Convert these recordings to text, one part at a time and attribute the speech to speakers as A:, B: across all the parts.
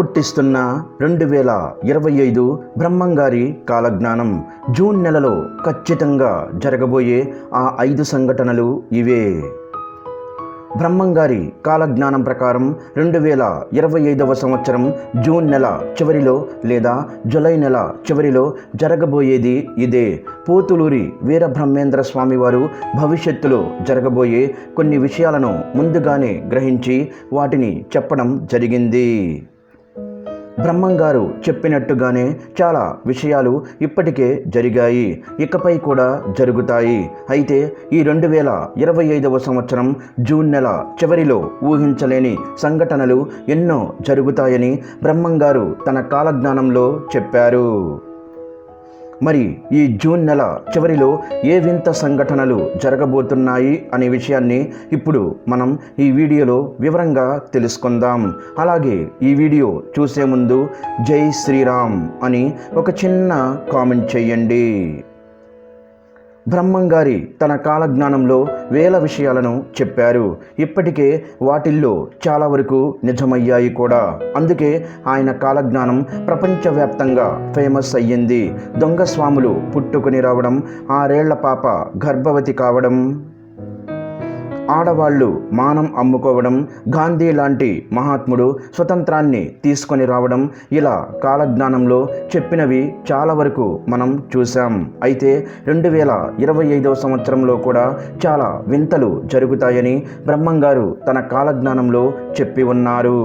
A: పుట్టిస్తున్న రెండు వేల ఇరవై ఐదు బ్రహ్మంగారి కాలజ్ఞానం జూన్ నెలలో ఖచ్చితంగా జరగబోయే ఆ ఐదు సంఘటనలు ఇవే. బ్రహ్మంగారి కాలజ్ఞానం ప్రకారం రెండు వేల ఇరవై ఐదవ సంవత్సరం జూన్ నెల చివరిలో లేదా జులై నెల చివరిలో జరగబోయేది ఇదే. పోతులూరి వీరబ్రహ్మేంద్ర స్వామివారు భవిష్యత్తులో జరగబోయే కొన్ని విషయాలను ముందుగానే గ్రహించి వాటిని చెప్పడం జరిగింది. బ్రహ్మంగారు చెప్పినట్టుగానే చాలా విషయాలు ఇప్పటికే జరిగాయి. ఇకపై కూడా జరుగుతాయి. అయితే ఈ రెండు వేల ఇరవై ఐదవ సంవత్సరం జూన్ నెల చివరిలో ఊహించలేని సంఘటనలు ఎన్నో జరుగుతాయని బ్రహ్మంగారు తన కాలజ్ఞానంలో చెప్పారు. మరి ఈ జూన్ నెల చివరిలో ఏ వింత సంఘటనలు జరగబోతున్నాయి అనే విషయాన్ని ఇప్పుడు మనం ఈ వీడియోలో వివరంగా తెలుసుకుందాం. అలాగే ఈ వీడియో చూసే ముందు జై శ్రీరామ్ అని ఒక చిన్న కామెంట్ చేయండి. బ్రహ్మంగారి తన కాలజ్ఞానంలో వేల విషయాలను చెప్పారు. ఇప్పటికే వాటిల్లో చాలా వరకు నిజమయ్యాయి కూడా. అందుకే ఆయన కాలజ్ఞానం ప్రపంచవ్యాప్తంగా ఫేమస్ అయ్యింది. దొంగ స్వాములు పుట్టుకుని రావడం ఆరేళ్ళ పాప గర్భవతి కావడం ఆడవాళ్ళు మానం అమ్ముకోవడం గాంధీ లాంటి మహాత్ముడు స్వతంత్రాన్ని తీసుకొని రావడం ఇలా కాలజ్ఞానంలో చెప్పినవి చాలా వరకు మనం చూసాం అయితే రెండు వేల ఇరవై ఐదవ సంవత్సరంలో కూడా చాలా వింతలు జరుగుతాయని బ్రహ్మంగారు తన కాలజ్ఞానంలో చెప్పి ఉన్నారు.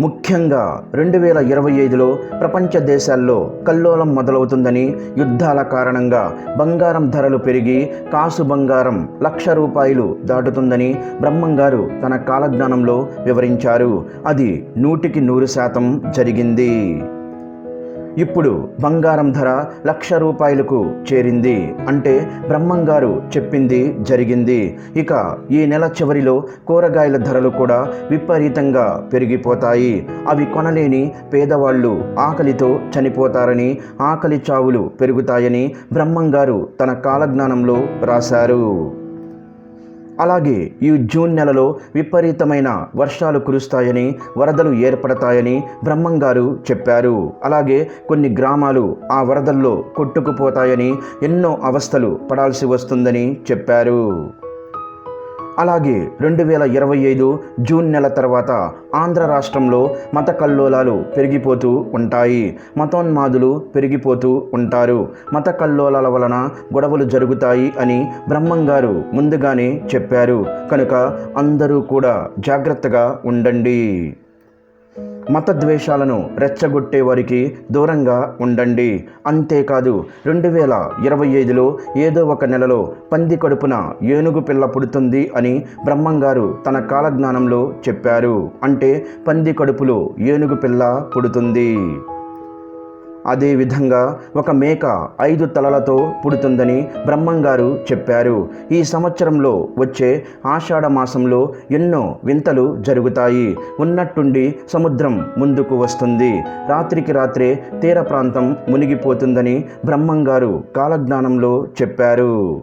A: ముఖ్యంగా రెండు వేల ఇరవై ఐదులో ప్రపంచ దేశాల్లో కల్లోలం మొదలవుతుందని యుద్ధాల కారణంగా బంగారం ధరలు పెరిగి కాసు బంగారం లక్ష రూపాయలు దాటుతుందని బ్రహ్మంగారు తన కాలజ్ఞానంలో వివరించారు. అది నూటికి నూరు శాతం జరిగింది. ఇప్పుడు బంగారం ధర లక్ష రూపాయలకు చేరింది. అంటే బ్రహ్మంగారు చెప్పింది జరిగింది. ఇక ఈ నెల చివరిలో కూరగాయల ధరలు కూడా విపరీతంగా పెరిగిపోతాయి. అవి కొనలేని పేదవాళ్ళు ఆకలితో చనిపోతారని ఆకలి చావులు పెరుగుతాయని బ్రహ్మంగారు తన కాలజ్ఞానంలో రాశారు. అలాగే ఈ జూన్ నెలలో విపరీతమైన వర్షాలు కురుస్తాయని వరదలు ఏర్పడతాయని బ్రహ్మంగారు చెప్పారు. అలాగే కొన్ని గ్రామాలు ఆ వరదల్లో కొట్టుకుపోతాయని ఎన్నో అవస్థలు పడాల్సి వస్తుందని చెప్పారు. అలాగే రెండు వేల ఇరవై ఐదు జూన్ నెల తర్వాత ఆంధ్ర రాష్ట్రంలో మత కల్లోలాలు పెరిగిపోతూ ఉంటాయి. మతోన్మాదులు పెరిగిపోతూ ఉంటారు. మత కల్లోలాల వలన గొడవలు జరుగుతాయి అని బ్రహ్మంగారు ముందుగానే చెప్పారు. కనుక అందరూ కూడా జాగ్రత్తగా ఉండండి. మత ద్వేషాలను రెచ్చగొట్టే వారికి దూరంగా ఉండండి. అంతేకాదు రెండు వేల ఇరవై ఐదులో ఏదో ఒక నెలలో పంది కడుపున ఏనుగు పిల్ల పుడుతుంది అని బ్రహ్మంగారు తన కాలజ్ఞానంలో చెప్పారు. అంటే పంది కడుపులో ఏనుగు పిల్ల పుడుతుంది. అదేవిధంగా ఒక మేక ఐదు తలలతో పుడుతుందని బ్రహ్మంగారు చెప్పారు. ఈ సంవత్సరంలో వచ్చే ఆషాఢ మాసంలో ఎన్నో వింతలు జరుగుతాయి. ఉన్నట్టుండి సముద్రం ముందుకు వస్తుంది. రాత్రికి రాత్రే తీర ప్రాంతం మునిగిపోతుందని బ్రహ్మంగారు కాలజ్ఞానంలో చెప్పారు.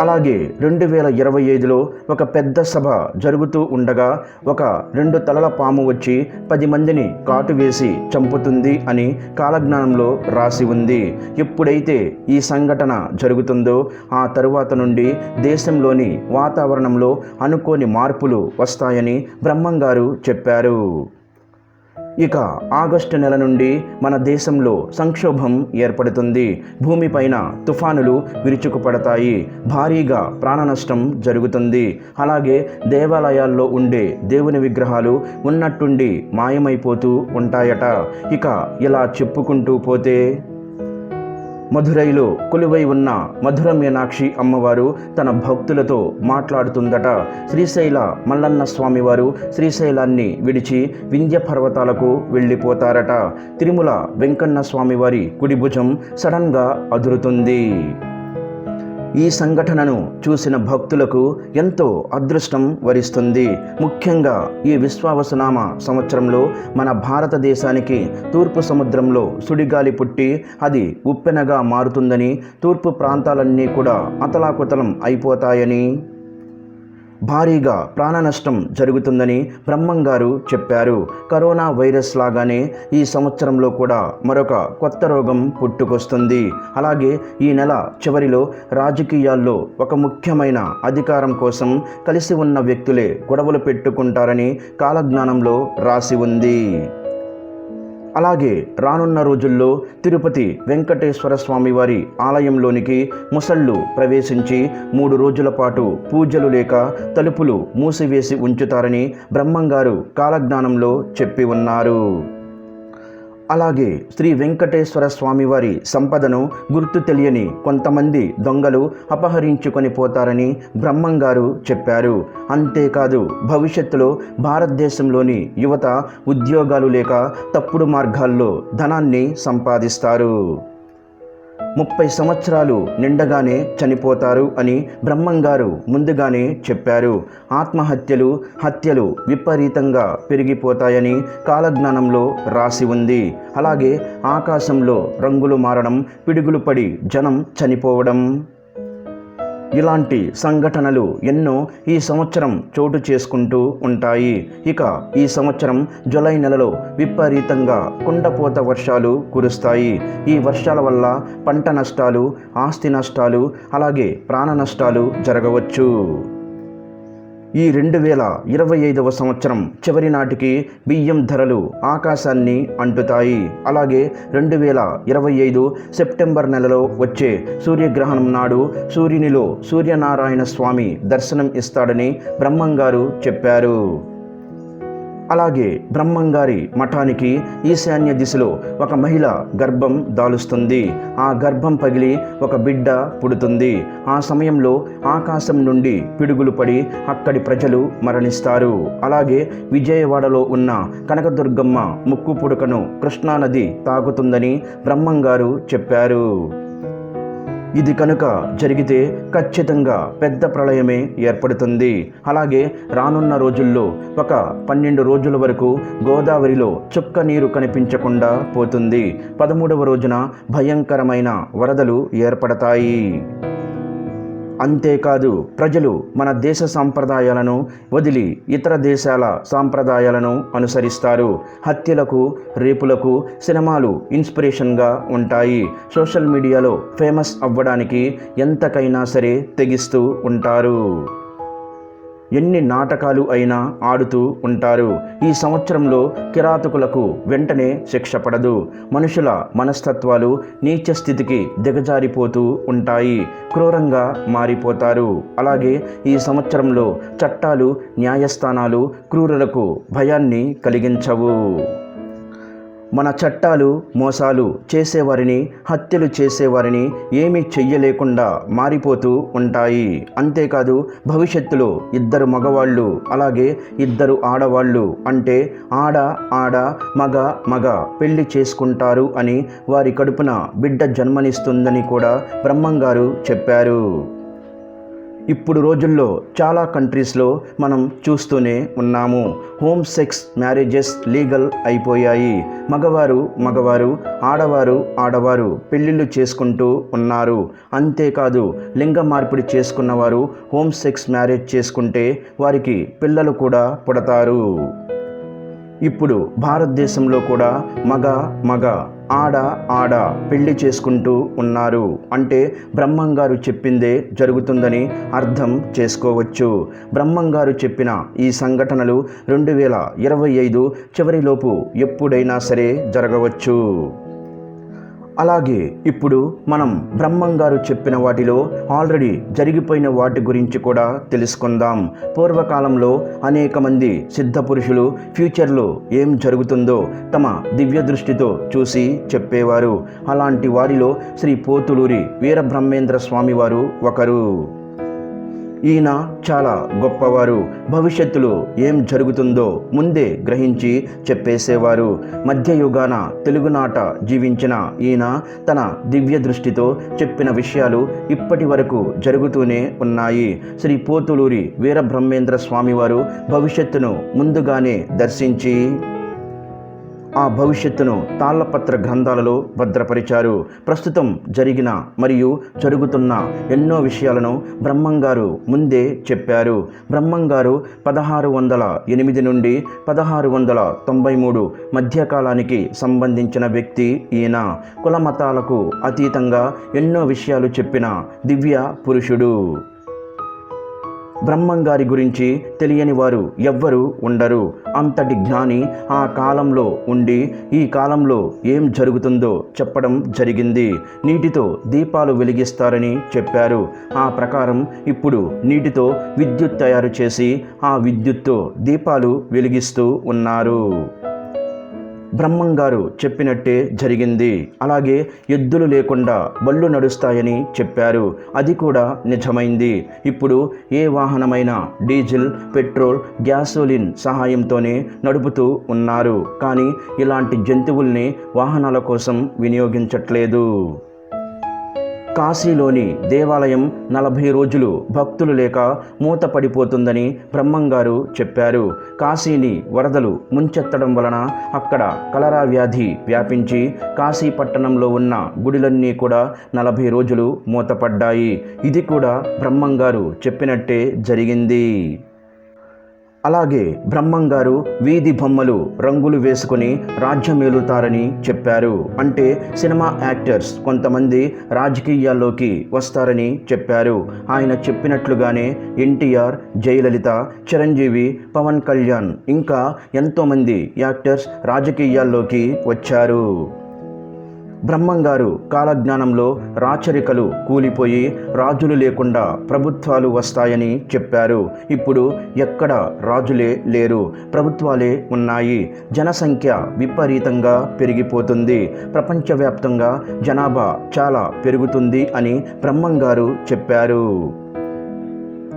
A: అలాగే రెండు వేల ఇరవై ఐదులో ఒక పెద్ద సభ జరుగుతూ ఉండగా ఒక రెండు తలల పాము వచ్చి పది మందిని కాటు వేసి చంపుతుంది అని కాలజ్ఞానంలో రాసి ఉంది. ఎప్పుడైతే ఈ సంఘటన జరుగుతుందో ఆ తరువాత నుండి దేశంలోని వాతావరణంలో అనుకోని మార్పులు వస్తాయని బ్రహ్మంగారు చెప్పారు. ఇక ఆగస్టు నెల నుండి మన దేశంలో సంక్షోభం ఏర్పడుతుంది. భూమిపైన తుఫానులు విరుచుకుపడతాయి. భారీగా ప్రాణ నష్టం జరుగుతుంది. అలాగే దేవాలయాల్లో ఉండే దేవుని విగ్రహాలు ఉన్నట్టుండి మాయమైపోతూ ఉంటాయట. ఇక ఇలా చెప్పుకుంటూ పోతే మధురైలో కొలువై ఉన్న మధుర మీనాక్షి అమ్మవారు తన భక్తులతో మాట్లాడుతుందట. శ్రీశైల మల్లన్న స్వామివారు శ్రీశైలాన్ని విడిచి వింధ్య పర్వతాలకు వెళ్ళిపోతారట. తిరుమల వెంకన్న స్వామివారి కుడి భుజం సడన్గా అదురుతుంది. ఈ సంఘటనను చూసిన భక్తులకు ఎంతో అదృష్టం వరిస్తుంది. ముఖ్యంగా ఈ విశ్వావసనామ సంవత్సరంలో మన భారతదేశానికి తూర్పు సముద్రంలో సుడిగాలి పుట్టి అది ఉప్పెనగా మారుతుందని తూర్పు ప్రాంతాలన్నీ కూడా అతలాకుతలం అయిపోతాయని భారీగా ప్రాణ నష్టం జరుగుతుందని బ్రహ్మంగారు చెప్పారు. కరోనా వైరస్ లాగానే ఈ సంవత్సరంలో కూడా మరొక కొత్త రోగం పుట్టుకొస్తుంది. అలాగే ఈ నెల చివరిలో రాజకీయాల్లో ఒక ముఖ్యమైన అధికారం కోసం కలిసి ఉన్న వ్యక్తులే గొడవలు పెట్టుకుంటారని కాలజ్ఞానంలో రాసి ఉంది. అలాగే రానున్న రోజుల్లో తిరుపతి వెంకటేశ్వర స్వామి వారి ఆలయంలోనికి ముసళ్ళు ప్రవేశించి మూడు రోజుల పాటు పూజలు లేక తలుపులు మూసివేసి ఉంచుతారని బ్రహ్మంగారు కాలజ్ఞానంలో చెప్పి ఉన్నారు. అలాగే శ్రీ వెంకటేశ్వర స్వామివారి సంపదను గుర్తు తెలియని కొంతమంది దొంగలు అపహరించుకొని పోతారని బ్రహ్మంగారు చెప్పారు. అంతేకాదు భవిష్యత్తులో భారతదేశంలోని యువత ఉద్యోగాలు లేక తప్పుడు మార్గాల్లో ధనాన్ని సంపాదిస్తారు. ముప్పై సంవత్సరాలు నిండగానే చనిపోతారు అని బ్రహ్మంగారు ముందుగానే చెప్పారు. ఆత్మహత్యలు హత్యలు విపరీతంగా పెరిగిపోతాయని కాలజ్ఞానంలో రాసి ఉంది. అలాగే ఆకాశంలో రంగులు మారడం పిడుగులు పడి జనం చనిపోవడం. ఇలాంటి సంఘటనలు ఎన్నో ఈ సంవత్సరం చోటు చేసుకుంటూ ఉంటాయి. ఇక ఈ సంవత్సరం జులై నెలలో విపరీతంగా కుండపోత వర్షాలు కురుస్తాయి. ఈ వర్షాల వల్ల పంట నష్టాలు ఆస్తి నష్టాలు అలాగే ప్రాణ నష్టాలు జరగవచ్చు. ఈ రెండు వేల ఇరవై ఐదవ సంవత్సరం చివరి నాటికి బియ్యం ధరలు ఆకాశాన్ని అంటుతాయి. అలాగే రెండు వేల ఇరవై ఐదు సెప్టెంబర్ నెలలో వచ్చే సూర్యగ్రహణం నాడు సూర్యునిలో సూర్యనారాయణ స్వామి దర్శనం ఇస్తాడని బ్రహ్మంగారు చెప్పారు. అలాగే బ్రహ్మంగారి మఠానికి ఈశాన్య దిశలో ఒక మహిళ గర్భం దాలుస్తుంది. ఆ గర్భం పగిలి ఒక బిడ్డ పుడుతుంది. ఆ సమయంలో ఆకాశం నుండి పిడుగులు పడి అక్కడి ప్రజలు మరణిస్తారు. అలాగే విజయవాడలో ఉన్న కనకదుర్గమ్మ ముక్కు పుడకను కృష్ణానది తాకుతుందని బ్రహ్మంగారు చెప్పారు. ఇది కనుక జరిగితే ఖచ్చితంగా పెద్ద ప్రళయమే ఏర్పడుతుంది. అలాగే రానున్న రోజుల్లో ఒక పన్నెండు రోజుల వరకు గోదావరిలో చుక్క నీరు కనిపించకుండా పోతుంది. పదమూడవ రోజున భయంకరమైన వరదలు ఏర్పడతాయి. అంతేకాదు ప్రజలు మన దేశ సాంప్రదాయాలను వదిలి ఇతర దేశాల సాంప్రదాయాలను అనుసరిస్తారు. హత్యలకు రేపులకు సినిమాలు ఇన్స్పిరేషన్గా ఉంటాయి. సోషల్ మీడియాలో ఫేమస్ అవ్వడానికి ఎంతకైనా సరే తెగిస్తూ ఉంటారు. ఎన్ని నాటకాలు అయినా ఆడుతూ ఉంటారు. ఈ సంవత్సరంలో కిరాతకులకు వెంటనే శిక్ష పడదు. మనుషుల మనస్తత్వాలు నీచ స్థితికి దిగజారిపోతూ ఉంటాయి. క్రూరంగా మారిపోతారు. అలాగే ఈ సంవత్సరంలో చట్టాలు న్యాయస్థానాలు క్రూరులకు భయాన్ని కలిగించవు. మన చట్టాలు మోసాలు చేసేవారిని హత్యలు చేసేవారిని ఏమీ చెయ్యలేకుండా మారిపోతూ ఉంటాయి. అంతేకాదు భవిష్యత్తులో ఇద్దరు మగవాళ్ళు అలాగే ఇద్దరు ఆడవాళ్ళు అంటే ఆడ ఆడ మగ మగ పెళ్ళి చేసుకుంటారు అని వారి కడుపున బిడ్డ జన్మనిస్తుందని కూడా బ్రహ్మంగారు చెప్పారు. ఇప్పుడు రోజుల్లో చాలా కంట్రీస్లో మనం చూస్తూనే ఉన్నాము. హోమ్ సెక్స్ మ్యారేజెస్ లీగల్ అయిపోయాయి. మగవారు మగవారు ఆడవారు ఆడవారు పెళ్ళిళ్ళు చేసుకుంటూ ఉన్నారు. అంతేకాదు లింగ మార్పిడి చేసుకున్నవారు హోమ్ సెక్స్ మ్యారేజ్ చేసుకుంటే వారికి పిల్లలు కూడా పుడతారు. ఇప్పుడు భారతదేశంలో కూడా మగ మగ ఆడ ఆడ పెళ్ళి చేసుకుంటూ ఉన్నారు. అంటే బ్రహ్మంగారు చెప్పిందే జరుగుతుందని అర్థం చేసుకోవచ్చు. బ్రహ్మంగారు చెప్పిన ఈ సంఘటనలు రెండు వేల ఇరవై ఐదు చివరిలోపు ఎప్పుడైనా సరే జరగవచ్చు. అలాగే ఇప్పుడు మనం బ్రహ్మంగారు చెప్పిన వాటిలో ఆల్రెడీ జరిగిపోయిన వాటి గురించి కూడా తెలుసుకుందాం. పూర్వకాలంలో అనేక మంది సిద్ధ పురుషులు ఫ్యూచర్లో ఏం జరుగుతుందో తమ దివ్య దృష్టితో చూసి చెప్పేవారు. అలాంటి వారిలో శ్రీ పోతులూరి వీరబ్రహ్మేంద్ర స్వామివారు ఒకరు. ఈయన చాలా గొప్పవారు. భవిష్యత్తులో ఏం జరుగుతుందో ముందే గ్రహించి చెప్పేసేవారు. మధ్యయుగాన తెలుగునాట జీవించిన ఈయన తన దివ్య దృష్టితో చెప్పిన విషయాలు ఇప్పటి వరకు జరుగుతూనే ఉన్నాయి. శ్రీ పోతులూరి వీరబ్రహ్మేంద్ర స్వామివారు భవిష్యత్తును ముందుగానే దర్శించి ఆ భవిష్యత్తును తాళ్ళపత్ర గ్రంథాలలో భద్రపరిచారు. ప్రస్తుతం జరిగిన మరియు జరుగుతున్న ఎన్నో విషయాలను బ్రహ్మంగారు ముందే చెప్పారు. బ్రహ్మంగారు పదహారు వందల ఎనిమిది నుండి పదహారు వందల తొంభై మూడు మధ్యకాలానికి సంబంధించిన వ్యక్తి ఈయన. కుల మతాలకు అతీతంగా ఎన్నో విషయాలు చెప్పిన దివ్య పురుషుడు. బ్రహ్మంగారి గురించి తెలియని వారు ఎవ్వరూ ఉండరు. అంతటి జ్ఞాని ఆ కాలంలో ఉండి ఈ కాలంలో ఏం జరుగుతుందో చెప్పడం జరిగింది. నీటితో దీపాలు వెలిగిస్తారని చెప్పారు. ఆ ప్రకారం ఇప్పుడు నీటితో విద్యుత్ తయారు చేసి ఆ విద్యుత్తో దీపాలు వెలిగిస్తూ ఉన్నారు. బ్రహ్మంగారు చెప్పినట్టే జరిగింది. అలాగే ఎద్దులు లేకుండా బళ్ళు నడుస్తాయని చెప్పారు. అది కూడా నిజమైంది. ఇప్పుడు ఏ వాహనమైనా డీజిల్ పెట్రోల్ గ్యాసోలిన్ సహాయంతోనే నడుపుతూ ఉన్నారు. కానీ ఇలాంటి జంతువుల్ని వాహనాల కోసం వినియోగించట్లేదు. కాశీలోని దేవాలయం నలభై రోజులు భక్తులు లేక మూతపడిపోతుందని బ్రహ్మంగారు చెప్పారు. కాశీని వరదలు ముంచెత్తడం వలన అక్కడ కలరా వ్యాధి వ్యాపించి కాశీ పట్టణంలో ఉన్న గుడిలన్నీ కూడా నలభై రోజులు మూతపడ్డాయి. ఇది కూడా బ్రహ్మంగారు చెప్పినట్టే జరిగింది. అలాగే బ్రహ్మంగారు వీధి బొమ్మలు రంగులు వేసుకొని రాజ్యమేలుతారని చెప్పారు. అంటే సినిమా యాక్టర్స్ కొంతమంది రాజకీయాల్లోకి వస్తారని చెప్పారు. ఆయన చెప్పినట్లుగానే ఎన్టీఆర్ జయలలిత చిరంజీవి పవన్ కళ్యాణ్ ఇంకా ఎంతోమంది యాక్టర్స్ రాజకీయాల్లోకి వచ్చారు. బ్రహ్మంగారు కాలజ్ఞానంలో రాచరికలు కూలిపోయి రాజులు లేకుండా ప్రభుత్వాలు వస్తాయని చెప్పారు. ఇప్పుడు ఎక్కడ రాజులే లేరు ప్రభుత్వాలే ఉన్నాయి. జనసంఖ్య విపరీతంగా పెరిగిపోతుంది. ప్రపంచవ్యాప్తంగా జనాభా చాలా పెరుగుతుంది అని బ్రహ్మంగారు చెప్పారు.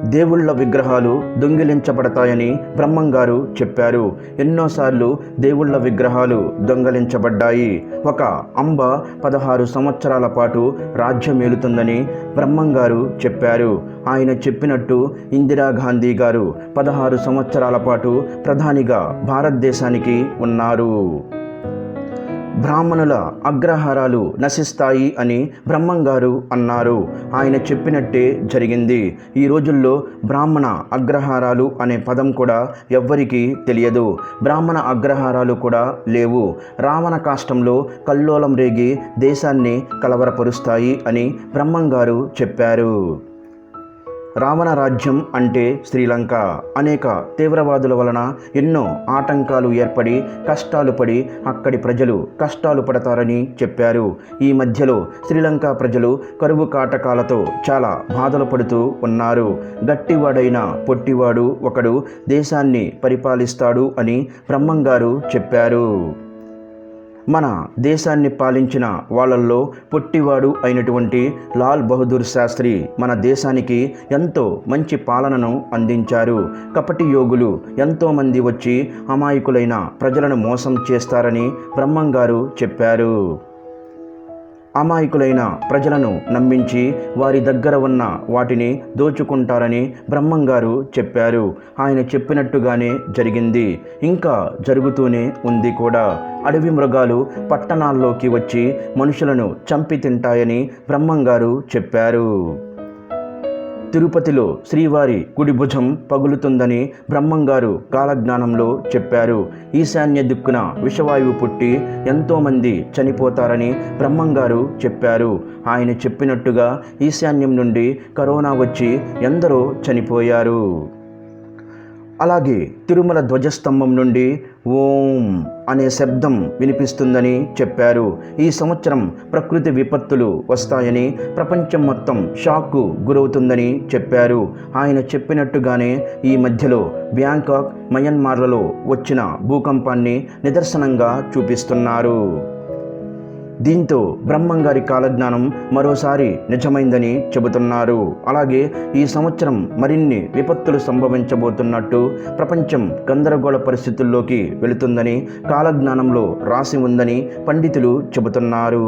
A: దేవుళ్ళ విగ్రహాలు దొంగిలించబడతాయని బ్రహ్మంగారు చెప్పారు. ఎన్నోసార్లు దేవుళ్ళ విగ్రహాలు దొంగలించబడ్డాయి. ఒక అంబ పదహారు సంవత్సరాల పాటు రాజ్యమేలుతుందని బ్రహ్మంగారు చెప్పారు. ఆయన చెప్పినట్టు ఇందిరాగాంధీ గారు పదహారు సంవత్సరాల పాటు ప్రధానిగా భారతదేశానికి ఉన్నారు. బ్రాహ్మణుల అగ్రహారాలు నశిస్తాయి అని బ్రహ్మంగారు అన్నారు. ఆయన చెప్పినట్టే జరిగింది. ఈ రోజుల్లో బ్రాహ్మణ అగ్రహారాలు అనే పదం కూడా ఎవ్వరికీ తెలియదు. బ్రాహ్మణ అగ్రహారాలు కూడా లేవు. రావణ కాష్టంలో కల్లోలం రేగి దేశాన్ని కలవరపరుస్తాయి అని బ్రహ్మంగారు చెప్పారు. రావణ రాజ్యం అంటే శ్రీలంక. అనేక తీవ్రవాదుల వలన ఎన్నో ఆటంకాలు ఏర్పడి కష్టాలు పడి అక్కడి ప్రజలు కష్టాలు పడతారని చెప్పారు. ఈ మధ్యలో శ్రీలంక ప్రజలు కరువు కాటకాలతో చాలా బాధలు పడుతూ ఉన్నారు. గట్టివాడైన పొట్టివాడు ఒకడు దేశాన్ని పరిపాలిస్తాడు అని బ్రహ్మంగారు చెప్పారు. మన దేశాన్ని పాలించిన వాళ్ళల్లో పొట్టివాడు అయినటువంటి లాల్ బహదూర్ శాస్త్రి మన దేశానికి ఎంతో మంచి పాలనను అందించారు. కపటి యోగులు ఎంతోమంది వచ్చి అమాయకులైన ప్రజలను మోసం చేస్తారని బ్రహ్మంగారు చెప్పారు. అమాయకులైన ప్రజలను నమ్మించి వారి దగ్గర ఉన్న వాటిని దోచుకుంటారని బ్రహ్మంగారు చెప్పారు. ఆయన చెప్పినట్టుగానే జరిగింది. ఇంకా జరుగుతూనే ఉంది కూడా. అడవి మృగాలు పట్టణాల్లోకి వచ్చి మనుషులను చంపి తింటాయని బ్రహ్మంగారు చెప్పారు. తిరుపతిలో శ్రీవారి కుడి భుజం పగులుతుందని బ్రహ్మంగారు కాలజ్ఞానంలో చెప్పారు. ఈశాన్య దిక్కున విషవాయువు పుట్టి ఎంతోమంది చనిపోతారని బ్రహ్మంగారు చెప్పారు. ఆయన చెప్పినట్టుగా ఈశాన్యం నుండి కరోనా వచ్చి ఎందరో చనిపోయారు. అలాగే తిరుమల ధ్వజస్తంభం నుండి ఓం అనే శబ్దం వినిపిస్తుందని చెప్పారు. ఈ సంవత్సరం ప్రకృతి విపత్తులు వస్తాయని ప్రపంచం మొత్తం షాక్కు గురవుతుందని చెప్పారు. ఆయన చెప్పినట్టుగానే ఈ మధ్యలో బ్యాంకాక్ మయన్మార్లలో వచ్చిన భూకంపాన్ని నిదర్శనంగా చూపిస్తున్నారు. దీంతో బ్రహ్మంగారి కాలజ్ఞానం మరోసారి నిజమైందని చెబుతున్నారు. అలాగే ఈ సంవత్సరం మరిన్ని విపత్తులు సంభవించబోతున్నట్టు ప్రపంచం గందరగోళ పరిస్థితుల్లోకి వెళుతుందని కాలజ్ఞానంలో రాసి ఉందని పండితులు చెబుతున్నారు.